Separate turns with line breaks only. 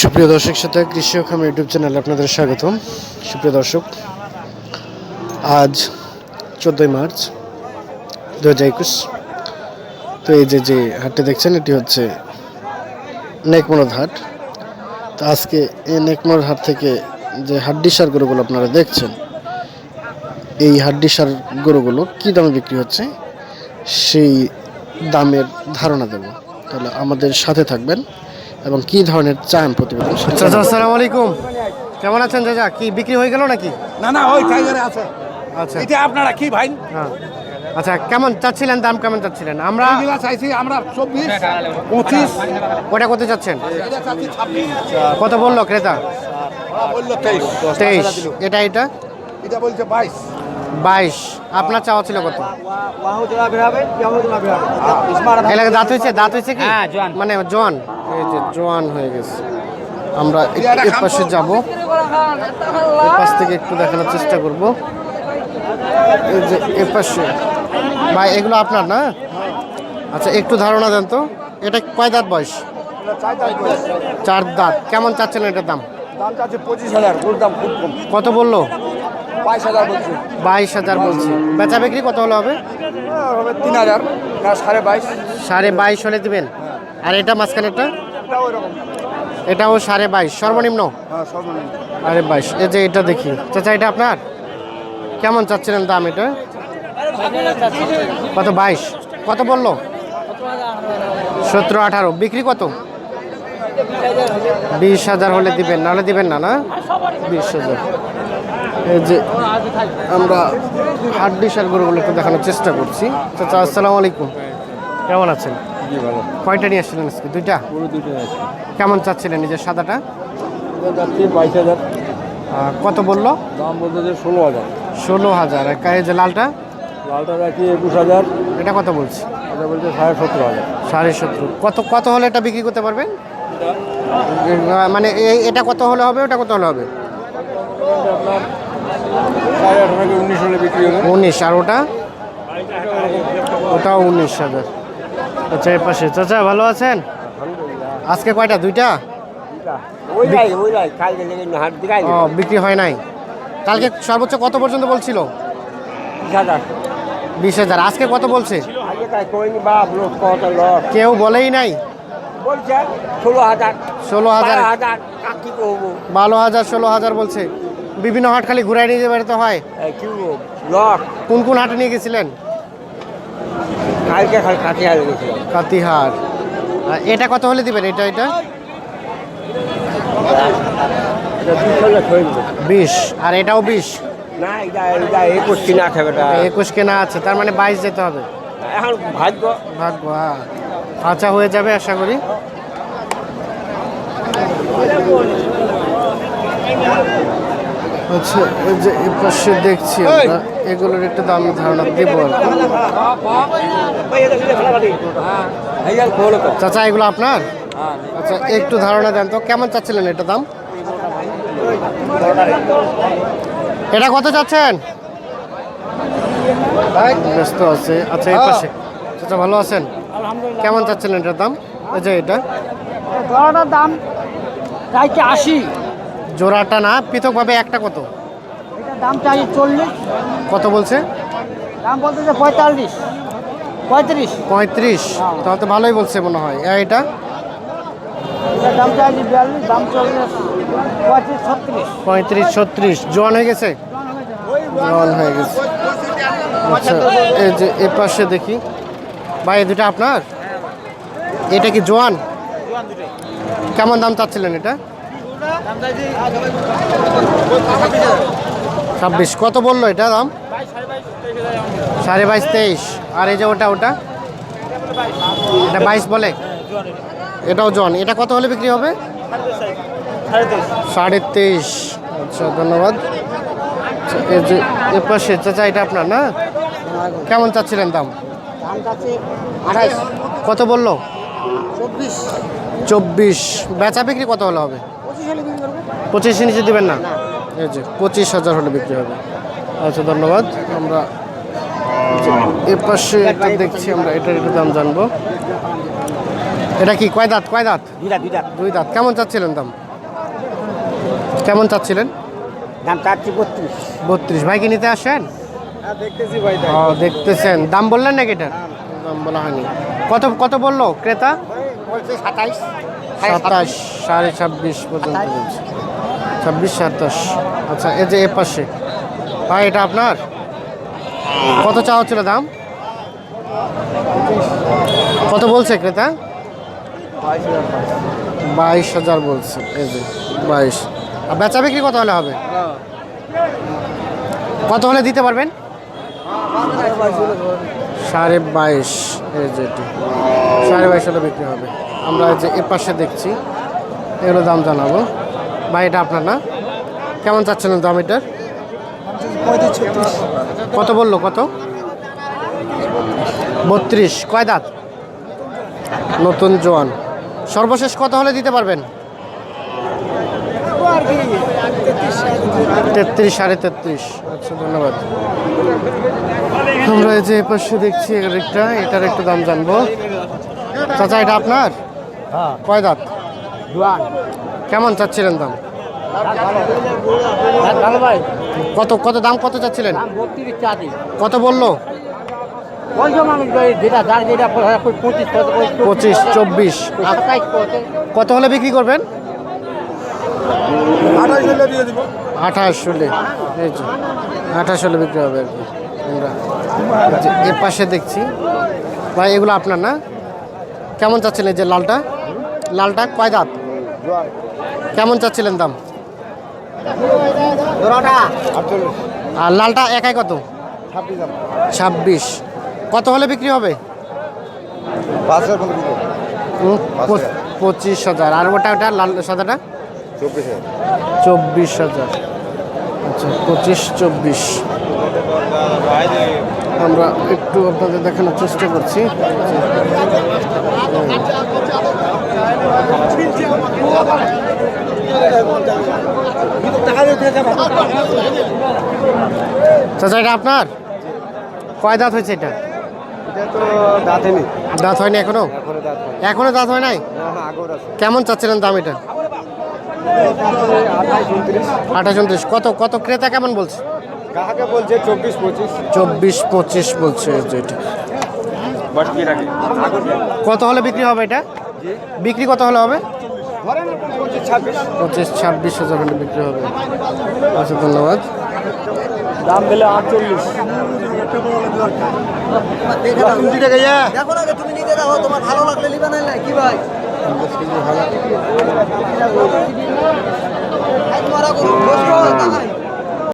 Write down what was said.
সুপ্রিয় দর্শক সাথে কৃষি খাম ইউটিউব চ্যানেলে আপনাদের স্বাগতম। সুপ্রিয় দর্শক, আজ চোদ্দোই মার্চ দু হাজার একুশ। তো এই যে যে হাটটি দেখছেন, এটি হচ্ছে নেকমনোদ হাট। তো আজকে এই নেকমনোদ হাট থেকে যে হাড্ডি সার গরুগুলো আপনারা দেখছেন, এই হাড্ডি সার গরুগুলো কী দামে বিক্রি হচ্ছে, সেই দামের ধারণা দেব। তাহলে আমাদের সাথে থাকবেন এবং কি ধরনের চান প্রতিবেদন
চাচা আসসালামু আলাইকুম কেমন আছেন চাচা কি বিক্রি হয়ে গেল নাকি
না না ওই টাইগারে আছে
আচ্ছা
এটা আপনারা কি ভাই
হ্যাঁ আচ্ছা কেমন চাচ্ছিলেন দাম কেমন চাচ্ছিলেন আমরা
এইগুলা চাইছি আমরা চব্বিশ পঁচিশ
ওটা কত চাচ্ছেন কত বলল ক্রেতা
বলল তেইশ
এটা এটা
এটা বলছে বাইশ
বাইশ আপনার চাওয়া ছিল কত এলাকা দাঁত হয়েছে দাঁত হয়েছে কি মানে জন জোয়ান হয়ে গেছে। আমরা একটু এর পাশে যাব। এর পাশ থেকে একটু দেখানোর চেষ্টা করব। এই যে এর পাশে। ভাই এগুলো আপনার না? আচ্ছা একটু ধারণা দেন তো। এটা কয় দাঁত বয়স? চার দাঁত। কেমন চাচ্ছেন এটার দাম?
দাম চাচ্ছে পঁচিশ হাজার। ওর দাম খুব কম।
কত বলল?
বাইশ হাজার বলছে।
বাইশ হাজার বলছি। বেচা বিক্রি কত হলে হবে?
হবে তিন হাজার। সাড়ে বাইশ।
সাড়ে বাইশ হলে দিবেন। আর এটা মাঝখানেরটা?
ওই রকম
এটাও সাড়ে বাইশ সর্বনিম্ন?
হ্যাঁ সর্বনিম্ন।
আরে বাইশ এই যে এটা দেখি। চাচা এটা আপনার? কেমন চাচ্ছিলেন দাম এটা? কত বাইশ? কত বলল? সতেরো আঠারো। বিক্রি কত? বিশ হাজার হলে দিবেন নাহলে দিবেন না না? বিশ হাজার। এই যে আমরা হাড্ডি সার গরুগুলো একটু দেখানোর চেষ্টা করছি। চাচা আসসালামু আলাইকুম। কেমন আছেন?
জি ভালো।
কয়টা নিয়ে আসছিলেন আজকে? দুইটা?
পুরো
কেমন চাচ্ছিলেন নিজের সাদাটা?
যাচ্ছি বাইশ হাজার।
কত বলল?
দাম বলতে যে ষোলো হাজার।
ষোলো হাজার। এই যে লালটা?
লালটা রাখি একুশ হাজার।
এটা কত বলছি?
এটা বলছে সাড়ে সতেরো হাজার।
সাড়ে সতেরো। কত কত হলে এটা বিক্রি করতে পারবেন? মানে এটা কত হলে হবে ওটা কত হলে হবে?
উনিশ
আর ওটা? ওটাও উনিশ হাজার। আচ্ছা এর পাশে। চাচা ভালো আছেন? আজকে কয়টা? দুইটা? ও বিক্রি হয় নাই। কালকে সর্বোচ্চ কত পর্যন্ত বলছিল? বিশ হাজার। আজকে কত বলছে? কেউ বলেই নাই?
ষোলো হাজার। বারো হাজার।
ষোলো হাজার বলছে। বিভিন্ন হাট খালি ঘুরাই নিয়ে বেরোতে হয়। কোন কোন হাটে নিয়ে গেছিলেন?
কালকে খালি কাটি হারে গেছিলাম
কাতিহার এটা কত হলে দিবেন? এটা এটা? বিশ আর এটাও বিশ?
না এটা একুশ কিনা খাবে এটা
একুশ কেনা আছে তার মানে বাইশ যেতে হবে।
এখন ভাগ্য।
ভাগ্য হ্যাঁ। আচ্ছা হয়ে যাবে আশা করি। আচ্ছা এই যে এই পাশে দেখছি আমরা এগুলোর একটু দাম ধারণা দেব আর কি। চাচা এগুলো আপনার? আচ্ছা একটু ধারণা দেন তো কেমন চাচ্ছিলেন এটা দাম? এটা কত চাচ্ছেন? ব্যস্ত আছে। আচ্ছা এই পাশে। চাচা ভালো আছেন? কেমন চাচ্ছিলেন এটার দাম? এই যে এটা।
দাম আশি।
জোড়াটা না পৃথকভাবে একটা কত?
দাম চল্লিশ।
কত বলছে?
দাম বলতেছে পঁয়তাল্লিশ। পঁয়ত্রিশ।
পঁয়ত্রিশ। তাহলে তো ভালোই বলছে মনে হয়। এটা?
দাম চাইছে বিয়াল্লিশ দাম চল্লিশ পঁয়ত্রিশ ছত্রিশ।
পঁয়ত্রিশ ছত্রিশ। জোয়ান হয়ে গেছে? জোয়ান হয়ে গেছে। আচ্ছা এই যে এ পাশে দেখি। ভাই দুটা আপনার? এটা কি জোয়ান? কেমন দাম চাচ্ছিলেন এটা? ছাব্বিশ। কত বলল এটা দাম? সাড়ে বাইশ তেইশ। আর এই যে ওটা ওটা? এটা বাইশ বলে? এটাও জন। এটা কত হলে বিক্রি হবে? সাড়ে তেইশ। আচ্ছা ধন্যবাদ। আচ্ছা, এই যে এ পাশে চাচা এটা আপনার না? কেমন চাচ্ছিলেন দাম?
দাম
কত বলল?
চব্বিশ।
চব্বিশ। বেচা বিক্রি কত হলে হবে
পঁচিশ হলে বিক্রি করব
পঁচিশ নিচে দিবেন না? এই যে পঁচিশ হাজার হলে বিক্রি হবে। আচ্ছা ধন্যবাদ। আমরা এই এ পাশে একটা দেখছি আমরা এটার একটু দাম জানব। এটা কি কয় দাঁত কয় দাঁত? দুই দাঁত কেমন চাচ্ছিলেন দাম? কেমন চাচ্ছিলেন?
দাম চাচ্ছি বত্রিশ।
বত্রিশ। ভাই কি নিতে আসেন?
দেখতেছি ভাই
ও দেখতেছেন। দাম বললেন নাকি এটার দাম বলা হয়নি। কত কত বলল ক্রেতা?
বলছে সাতাইশ।
সাতাশ সাড়ে ছাব্বিশ পর্যন্ত বলছে। ছাব্বিশ সাতাশ আচ্ছা এই যে এ পাশে। ভাই, এটা আপনার? কত চাওয়া ছিল দাম? কত বলছে ক্রেতা? বাইশ হাজার বলছে, এই যে বাইশ। আর বেচা বিক্রি কত হলে হবে? কত হলে দিতে পারবেন? সাড়ে বাইশ, এই যে সাড়ে বাইশ হলে বিক্রি হবে। আমরা যে এ পাশে দেখছি, এগুলো দাম জানাব। ভাই এটা আপনার না? কেমন চাচ্ছিলেন দাম এটার কত বলল কত? বত্রিশ। কয় দাঁত? নতুন জোয়ান। সর্বশেষ কত হলে দিতে পারবেন? তেত্রিশ সাড়ে তেত্রিশ। আচ্ছা ধন্যবাদ। আমরা এই যে পাশে দেখছি একটা এটার একটু দাম জানব। চাচা এটা আপনার? কয় দাঁত? কেমন চাচ্ছিলেন দাম?
ভালো ভাই
কত কত দাম কত চাচ্ছিলেন? কত বলল?
পঁচিশ
পঁচিশ চব্বিশ। কত হলে বিক্রি করবেন?
আঠাশ হলে
আঠাশ হলে। বিক্রি হবে আর কি। এ পাশে দেখছি। ভাই এগুলো আপনার না? কেমন চাচ্ছিলেন এই যে লালটা? লালটা কয় দাঁত? কেমন চাচ্ছিলেন দাম? আর লালটা একাই কত? ছাব্বিশ কত হলে বিক্রি হবে? পঁচিশ হাজার। আর ওটা ওটা লাল সাদাটা?
চব্বিশ হাজার।
চব্বিশ হাজার। আচ্ছা পঁচিশ চব্বিশ। আমরা একটু আপনাদের দেখানোর চেষ্টা করছি। চাচা এটা আপনার? কয় দাঁত হয়েছে এটা?
দাঁতে
হয়নি। এখনও?
এখনও দাঁত হয়
নাই? কেমন চাচ্ছিলেন দাম এটা?
আঠাশ উনত্রিশ।
কত কত ক্রেতা কেমন বলছে?
বলছে? চব্বিশ পঁচিশ।
চব্বিশ পঁচিশ বলছে যেটা কত হলে বিক্রি হবে এটা? বিক্রি কত হলে হবে?
পঁচিশ ছাব্বিশ
হাজার হলে বিক্রি হবে। আচ্ছা ধন্যবাদ।
দাম দিলে আটচল্লিশ। দেখো না তুমি নিতে দাও তোমার ভালো লাগলে নিবে না কি ভাই? ভালো।